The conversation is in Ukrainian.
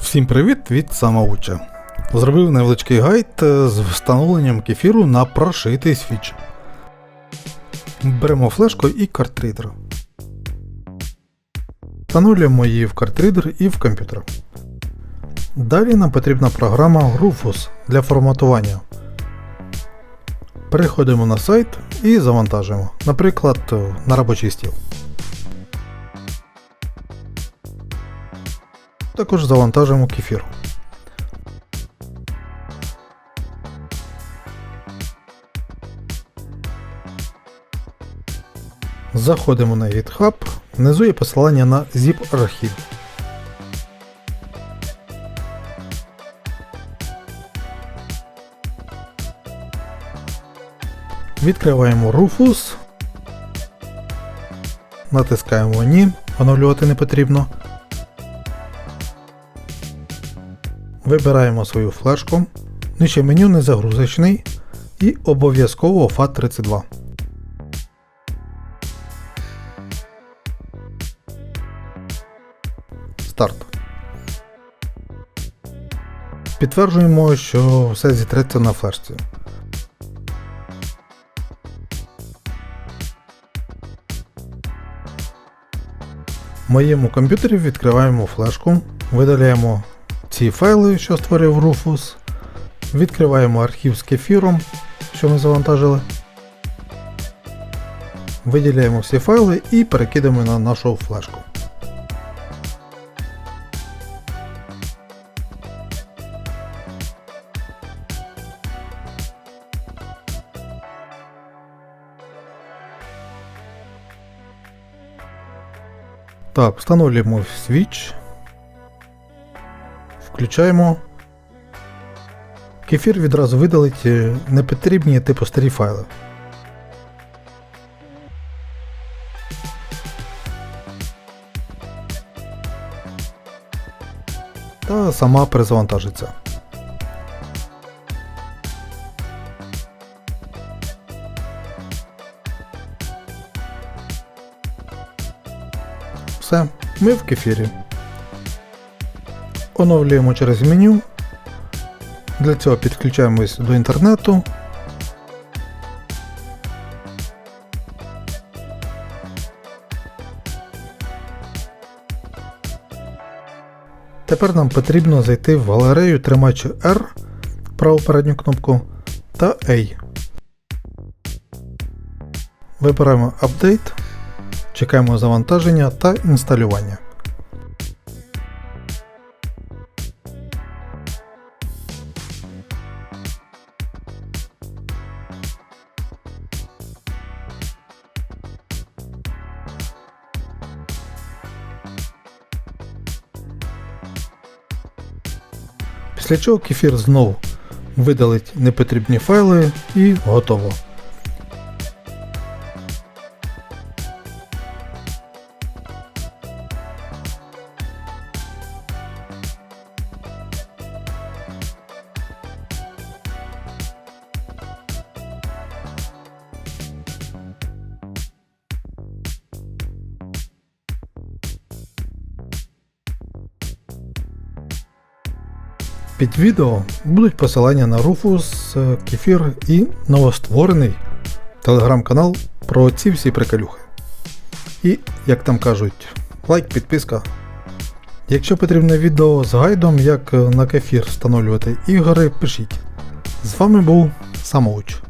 Всім привіт від самоуча. Зробив невеличкий гайд е, з встановленням кефіру на прошитий свіч. Беремо флешку і картридер. Встановлюємо її в картридер і в комп'ютер. Далі нам потрібна програма Rufus для форматування. Переходимо на сайт і завантажуємо, наприклад, е, на робочий стіл. Також завантажимо кефір. Заходимо на GitHub, внизу є посилання на zip архів. Відкриваємо Rufus, натискаємо Ні, оновлювати не потрібно. Вибираємо свою флешку, нижче меню незагрузочний і обов'язково FAT32. Старт. Підтверджуємо, що все зітреться на флешці. В моєму комп'ютері відкриваємо флешку, видаляємо ці файли, що створив Rufus, відкриваємо архів з кефіром, що ми завантажили. Виділяємо всі файли і перекидаємо на нашу флешку. Так, встановлюємо свіч. Включаємо. Кефір відразу видалить е, непотрібні типу старі файли. Та сама перезавантажиться. Все, ми в кефірі. Оновлюємо через меню. Для цього підключаємось до інтернету. Тепер нам потрібно зайти в галерею тримачі R, праву передню кнопку та A. Вибираємо Update, чекаємо завантаження та інсталювання. Після чого кефір знову видалить непотрібні файли і готово. Під відео будуть посилання на Руфус, е, Кефір і новостворений телеграм-канал про ці всі приколюхи. І, як там кажуть, лайк, підписка. Якщо потрібне відео з гайдом, як е, на кефір встановлювати ігри, пишіть. З вами був Самоуч.